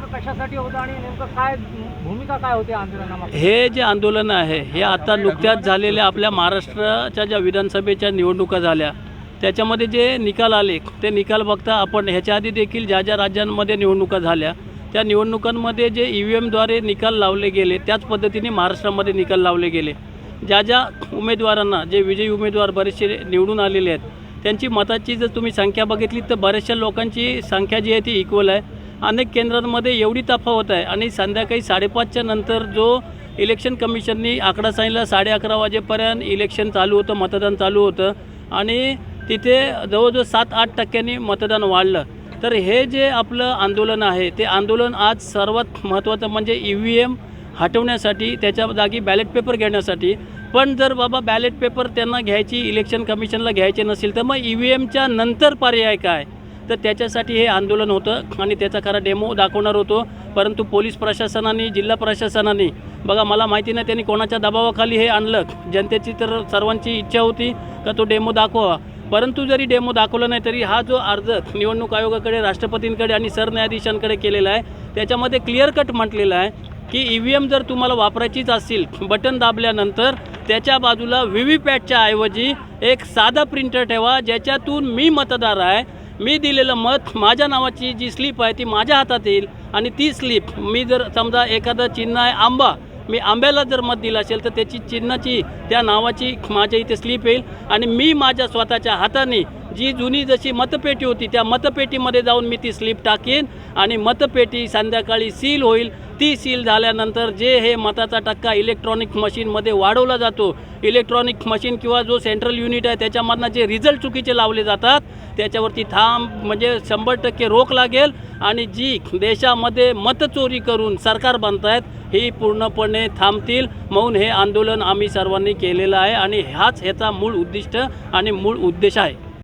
नेमकं कशासाठी होतं आणि नेमकं काय भूमिका काय होती हे जे आंदोलन आहे हे आता नुकत्याच झालेल्या आपल्या महाराष्ट्राच्या ज्या विधानसभेच्या निवडणुका झाल्या त्याच्यामध्ये जे निकाल आले ते निकाल बघता आपण ह्याच्या आधी देखील ज्या ज्या राज्यांमध्ये निवडणुका झाल्या त्या निवडणुकांमध्ये जे ई व्ही एमद्वारे निकाल लावले गेले त्याच पद्धतीने महाराष्ट्रामध्ये निकाल लावले गेले. ज्या ज्या उमेदवारांना जे विजयी उमेदवार बरेचसे निवडून आलेले आहेत त्यांची मताची जर तुम्ही संख्या बघितली तर बऱ्याचशा लोकांची संख्या जी आहे ती इक्वल आहे. अनेक केंद्रांमध्ये एवढी तफावत आहे. आणि संध्याकाळी साडेपाचच्या नंतर जो इलेक्शन कमिशननी आकडा सांगितला साडे अकरा वाजेपर्यंत इलेक्शन चालू होतं मतदान चालू होतं. आणि तिथे जवळजवळ सात आठ टक्क्यांनी मतदान वाढलं. तर हे जे आपलं आंदोलन आहे ते आंदोलन आज सर्वात महत्त्वाचं म्हणजे ई व्ही एम हटवण्यासाठी त्याच्या जागी बॅलेट पेपर घेण्यासाठी. पण जर बाबा बॅलेट पेपर त्यांना घ्यायची इलेक्शन कमिशनला घ्यायचे नसेल तर मग ई व्ही एमच्या नंतर पर्याय काय? तर त्याच्यासाठी हे आंदोलन होतं आणि त्याचा खरा डेमो दाखवणार होतो. परंतु पोलीस प्रशासनाने जिल्हा प्रशासनाने बघा मला माहिती नाही त्यांनी कोणाच्या दबावाखाली हे आणलं. जनतेची तर सर्वांची इच्छा होती का तो डेमो दाखवा परंतु जरी डेमो दाखवला नाही तरी हा जो अर्ज निवडणूक आयोगाकडे राष्ट्रपतींकडे आणि सरन्यायाधीशांकडे केलेला आहे त्याच्यामध्ये क्लिअर कट म्हटलेलं आहे की ई व्ही एम जर तुम्हाला वापरायचीच असेल बटन दाबल्यानंतर त्याच्या बाजूला व्ही व्ही पॅटच्या ऐवजी एक साधा प्रिंटर ठेवा ज्याच्यातून मी मतदार आहे मी दिलेलं मत माझ्या नावाची जी स्लिप आहे ती माझ्या हातात येईल आणि ती स्लिप मी जर समजा एखादं चिन्ह आहे आंबा मी आंब्याला जर मत दिलं असेल तर त्याची चिन्हाची त्या नावाची माझ्या इथे स्लिप येईल आणि मी माझ्या स्वतःच्या हाताने जी जुनी जशी मतपेटी होती त्या मतपेटीमध्ये जाऊन मी ती स्लिप टाकेन आणि मतपेटी संध्याकाळी सील होईल ती सील झाल्यानंतर जे हे मताचा टक्का इलेक्ट्रॉनिक मशीनमध्ये वाढवला जातो इलेक्ट्रॉनिक मशीन किंवा जो सेंट्रल युनिट आहे त्याच्यामधनं जे रिझल्ट चुकीचे लावले जातात त्याच्यावरती थांब म्हणजे शंभर टक्के रोख लागेल आणि जी देशामध्ये मतचोरी करून सरकार बनत आहेत ही पूर्णपणे थांबतील. म्हणून हे आंदोलन आम्ही सर्वांनी केलेलं आहे आणि हाच ह्याचा मूळ उद्दिष्ट आणि मूळ उद्देश आहे.